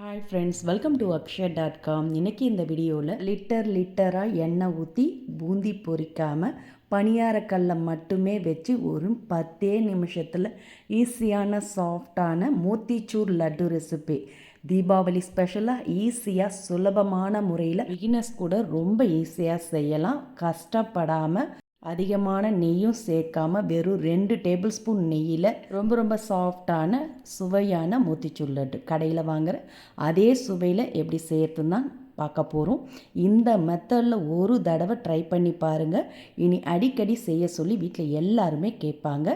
Hi friends welcome to Akshar dot com இன்றைக்கி இந்த வீடியோவில் லிட்டர் லிட்டராக எண்ணெய் ஊற்றி பூந்தி பொரிக்காமல் பணியாரக்கல்லை மட்டுமே வச்சு ஒரு பத்தே நிமிஷத்தில் ஈஸியான சாஃப்டான மோத்திச்சூர் லட்டு ரெசிபி. தீபாவளி ஸ்பெஷலாக ஈஸியாக சுலபமான முறையில் பிகினஸ் கூட ரொம்ப ஈஸியாக செய்யலாம். கஷ்டப்படாமல் அதிகமான நெய்யும் சேர்க்காம வெறும் ரெண்டு டேபிள் ஸ்பூன் நெய்யில் ரொம்ப ரொம்ப சாஃப்டான சுவையான மோத்திச்சூர் லட்டு. கடையில் வாங்குகிற அதே சுவையில் எப்படி சேர்த்துன்னு தான் பார்க்க போகிறோம் இந்த மெத்தடில் ஒரு தடவை ட்ரை பண்ணி பாருங்கள் இனி அடிக்கடி செய்ய சொல்லி வீட்டில் எல்லாருமே கேட்பாங்க.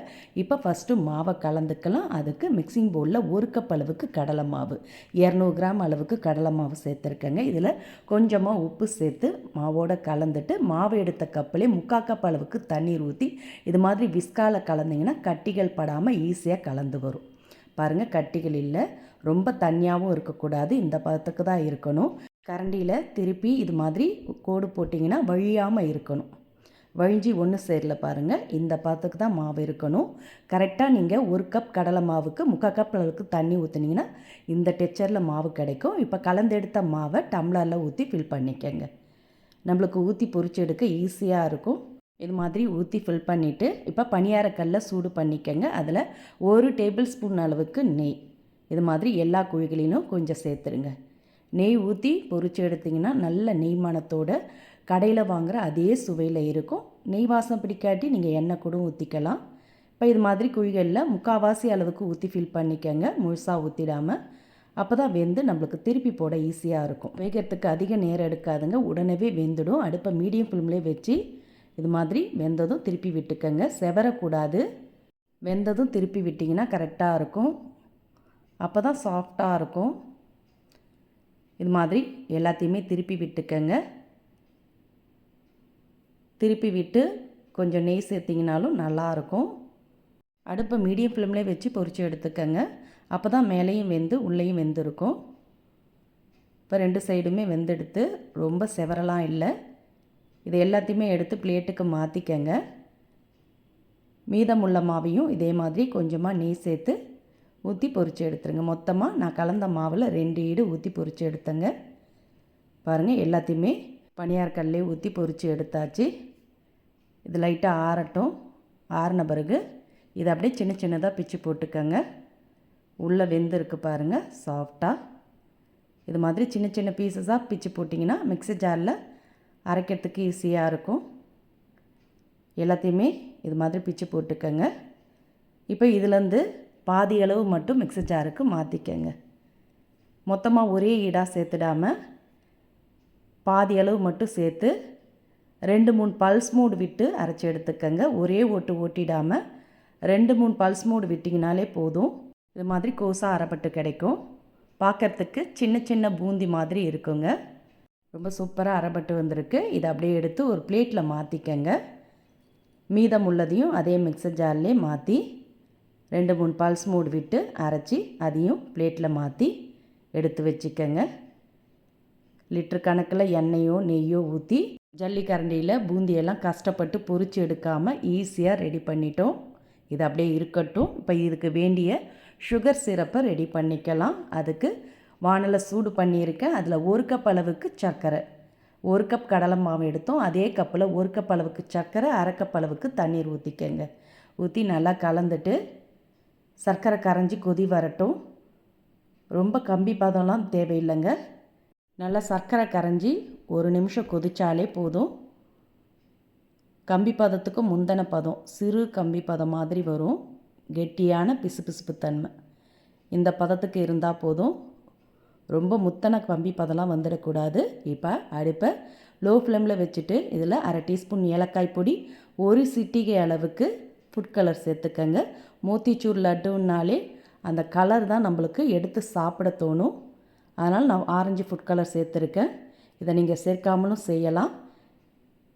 இப்போ ஃபஸ்ட்டு மாவை கலந்துக்கலாம். அதுக்கு மிக்சிங் பவுலில் ஒரு கப் அளவுக்கு கடலை மாவு இரநூறு கிராம் அளவுக்கு கடலை மாவு சேர்த்துருக்கேங்க. இதில் கொஞ்சமாக உப்பு சேர்த்து மாவோட கலந்துட்டு மாவு எடுத்த கப்பிலே முக்கால் கப் அளவுக்கு தண்ணீர் ஊற்றி இது மாதிரி விஸ்கால கலந்திங்கன்னா கட்டிகள் படாமல் ஈஸியாக கலந்து வரும். பாருங்கள் கட்டிகள் இல்லை. ரொம்ப தண்ணியாகவும் இருக்கக்கூடாது. இந்த பதத்துக்கு தான் இருக்கணும். கரண்டியில் திருப்பி இது மாதிரி கோடு போட்டிங்கன்னா வழியாமல் இருக்கணும். வழிஞ்சி ஒன்று சேரல பாருங்கள் இந்த பதத்துக்கு தான் மாவு இருக்கணும். கரெக்டாக நீங்கள் ஒரு கப் கடலை மாவுக்கு முக்கால் கப் அளவுக்கு தண்ணி ஊற்றுனீங்கன்னா இந்த டெக்சரில் மாவு கிடைக்கும். இப்போ கலந்தெடுத்த மாவை டம்ளரில் ஊற்றி ஃபில் பண்ணிக்கங்க. நம்மளுக்கு ஊற்றி பொறிச்சு எடுக்க ஈஸியாக இருக்கும். இது மாதிரி ஊற்றி ஃபில் பண்ணிவிட்டு இப்போ பணியாரக்கல்ல சூடு பண்ணிக்கங்க. அதில் ஒரு டேபிள் ஸ்பூன் அளவுக்கு நெய். இது மாதிரி எல்லா குழிகளிலும் கொஞ்சம் சேர்த்துருங்க. நெய் ஊற்றி பொறிச்சு எடுத்திங்கன்னா நல்ல நெய் மணத்தோட கடையில் வாங்குகிற அதே சுவையில் இருக்கும். நெய் வாசம் பிடிக்காட்டி நீங்கள் எண்ணெய் கூட ஊற்றிக்கலாம் இப்போ இது மாதிரி குழிகளில் முக்கால்வாசி அளவுக்கு ஊற்றி ஃபில் பண்ணிக்கோங்க. முழுசாக ஊற்றிடாமல் அப்போ தான் வெந்து நம்மளுக்கு திருப்பி போட ஈஸியாக இருக்கும். வேகிறதுக்கு அதிக நேரம் எடுக்காதுங்க. உடனே வெந்துடும். அடுப்பை மீடியம் ஃபிலிம்லேயே வச்சு இது மாதிரி வெந்ததும் திருப்பி விட்டுக்கோங்க. செவரக்கூடாது. வெந்ததும் திருப்பி விட்டிங்கன்னா கரெக்டாக இருக்கும். அப்போ தான் சாஃப்டாக இருக்கும். இது மாதிரி எல்லாத்தையுமே திருப்பி விட்டுக்கங்க. திருப்பி விட்டு கொஞ்சம் நெய் சேர்த்திங்கனாலும் நல்லாயிருக்கும். அடுப்பை மீடியம் ஃப்ளேம்லேயே வச்சு பொறிச்சு எடுத்துக்கங்க. அப்போ தான் மேலேயும் வெந்து உள்ளேயும் வெந்திருக்கும். இப்போ ரெண்டு சைடுமே வெந்தெடுத்து ரொம்ப செவரலாம் இல்லை. இது எல்லாத்தையுமே எடுத்து பிளேட்டுக்கு மாற்றிக்கங்க மீதமுள்ள மாவையும் இதே மாதிரி கொஞ்சமாக நெய் சேர்த்து ஊற்றி பொறிச்சு எடுத்துருங்க. மொத்தமாக நான் கலந்த மாவில் ரெண்டு ஈடு ஊற்றி பொறிச்சு எடுத்தேங்க. பாருங்கள் எல்லாத்தையுமே பனியார் கல்லே ஊற்றி பொறிச்சு எடுத்தாச்சு. இது லைட்டாக ஆறட்டும். ஆறின பிறகு இதை அப்படியே சின்ன சின்னதாக பிச்சு போட்டுக்கோங்க. உள்ளே வெந்திருக்கு பாருங்கள் சாஃப்டாக இது மாதிரி சின்ன சின்ன பீசஸாக பிச்சு போட்டிங்கன்னா மிக்ஸி ஜாரில் அரைக்கிறதுக்கு ஈஸியாக இருக்கும். எல்லாத்தையுமே இது மாதிரி பிச்சு போட்டுக்கோங்க. இப்போ இதுலேருந்து பாதி அளவு மட்டும் மிக்ஸி ஜாருக்கு மாற்றிக்கங்க மொத்தமாக ஒரே ஈடாக சேர்த்துடாமல் பாதி அளவு மட்டும் சேர்த்து ரெண்டு மூணு பல்ஸ் மூடு விட்டு அரைச்சி எடுத்துக்கங்க. ஒரே ஓட்டு ஓட்டிடாமல் ரெண்டு மூணு பல்ஸ் மூடு விட்டிங்கனாலே போதும். இது மாதிரி கோஸாக அரைப்பட்டு கிடைக்கும். பார்க்குறதுக்கு சின்ன சின்ன பூந்தி மாதிரி இருக்குங்க. ரொம்ப சூப்பராக அரைப்பட்டு வந்திருக்கு. இதை அப்படியே எடுத்து ஒரு பிளேட்டில் மாற்றிக்கங்க மீதம் உள்ளதையும் அதே மிக்சர் ஜார்லேயே மாற்றி ரெண்டு மூணு பல்ஸ் மூடு விட்டு அரைச்சி அதையும் பிளேட்டில் மாற்றி எடுத்து வச்சுக்கோங்க. லிட்டர் கணக்கில் எண்ணெயோ நெய்யோ ஊற்றி ஜல்லிக்கரண்டியில் பூந்தியெல்லாம் கஷ்டப்பட்டு பொறிச்சு எடுக்காமல் ஈஸியாக ரெடி பண்ணிட்டோம். இது அப்படியே இருக்கட்டும். இப்போ இதுக்கு வேண்டிய சுகர் சிரப்பை ரெடி பண்ணிக்கலாம். அதுக்கு வானலை சூடு பண்ணியிருக்கேன் அதில் ஒரு கப் அளவுக்கு சர்க்கரை. ஒரு கப் கடலை மாவு எடுத்தோம். அதே கப்பில் ஒரு கப் அளவுக்கு சர்க்கரை அரை கப் அளவுக்கு தண்ணீர் ஊற்றிக்கங்க ஊற்றி நல்லா கலந்துட்டு சர்க்கரை கரைஞ்சி கொதி வரட்டும். ரொம்ப கம்பி பதம்லாம் தேவையில்லைங்க. நல்லா சர்க்கரை கரைஞ்சி ஒரு நிமிஷம் கொதிச்சாலே போதும். கம்பி பதத்துக்கு முந்தின பதம் சிறு கம்பி பதம் மாதிரி வரும். கெட்டியான பிசுபிசுப்பு தன்மை. இந்த பதத்துக்கு இருந்தால் போதும். ரொம்ப முத்தன கம்பி பதம்லாம் வந்துடக்கூடாது. இப்போ அடுப்பை லோ ஃப்ளேமில் வச்சுட்டு இதில் அரை டீஸ்பூன் ஏலக்காய் பொடி ஒரு சிட்டிகை அளவுக்கு ஃபுட் கலர் சேர்த்துக்கங்க. மோத்திச்சூர் லட்டுன்னாலே அந்த கலர் தான் நம்மளுக்கு எடுத்து சாப்பிட தோணும். அதனால் நான் ஆரஞ்சு ஃபுட் கலர் சேர்த்துருக்கேன். இதை நீங்கள் சேர்க்காமலும் செய்யலாம்.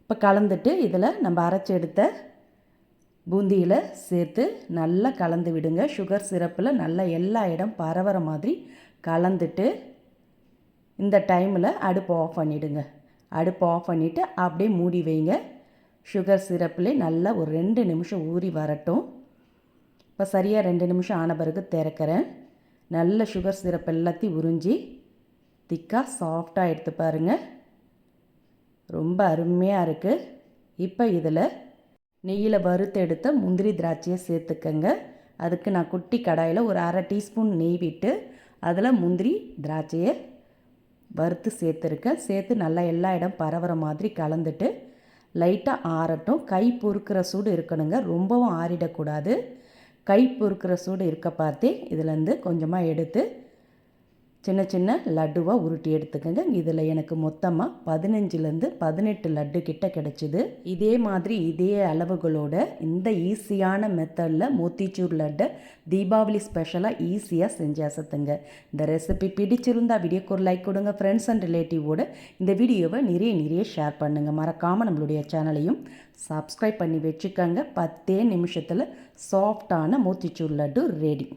இப்போ கலந்துட்டு இதில் நம்ம அரைச்சி எடுத்த பூந்தியில் சேர்த்து நல்லா கலந்து விடுங்க. சுகர் சிரப்பில் நல்லா எல்லா இடம் பரவற மாதிரி கலந்துட்டு இந்த டைமில் அடுப்பு ஆஃப் பண்ணிவிடுங்க அடுப்பு ஆஃப் பண்ணிவிட்டு அப்படியே மூடி வைங்க. சுகர் சிரப்பில் நல்லா ஒரு ரெண்டு நிமிஷம் ஊறி வரட்டும். இப்போ சரியாக ரெண்டு நிமிஷம் ஆன பிறகு திறக்கிறேன். நல்ல சுகர் சிரப் எல்லாத்தையும் உறிஞ்சி திக்காக சாஃப்டாக எடுத்து பாருங்கள் ரொம்ப அருமையாக இருக்குது இப்போ இதில் நெய்யில் வறுத்து எடுத்த முந்திரி திராட்சையை சேர்த்துக்கங்க. அதுக்கு நான் குட்டி கடாயில் ஒரு அரை டீஸ்பூன் நெய் விட்டு அதில் முந்திரி திராட்சையை வறுத்து சேர்த்துருக்கேன். சேர்த்து நல்லா எல்லா இடம் பரவுற மாதிரி கலந்துட்டு லைட்டாக ஆறட்டும். கை பொறுக்கிற சூடு இருக்கணுங்க. ரொம்பவும் ஆறிடக்கூடாது. கை பொறுக்கிற சூடு இருக்க பார்த்தே இதுலேருந்து கொஞ்சமாக எடுத்து சின்ன சின்ன லட்டுவாக உருட்டி எடுத்துக்கோங்க. இதில் எனக்கு மொத்தமாக பதினஞ்சுலேருந்து பதினெட்டு லட்டு கிட்ட கிடச்சிது. இதே மாதிரி இதே அளவுகளோட இந்த ஈஸியான மெத்தடில் மோத்திச்சூர் லட்டை தீபாவளி ஸ்பெஷலாக ஈஸியாக செஞ்சாசத்துங்க இந்த ரெசிபி பிடிச்சிருந்தா வீடியோக்கு ஒரு லைக் கொடுங்க. ஃப்ரெண்ட்ஸ் அண்ட் ரிலேட்டிவோட இந்த வீடியோவை நிறைய நிறைய ஷேர் பண்ணுங்கள் மறக்காமல் நம்மளுடைய சேனலையும் சப்ஸ்கிரைப் பண்ணி வச்சுக்கோங்க. பத்தே நிமிஷத்தில் சாஃப்டான மோத்திச்சூர் லட்டு ரெடி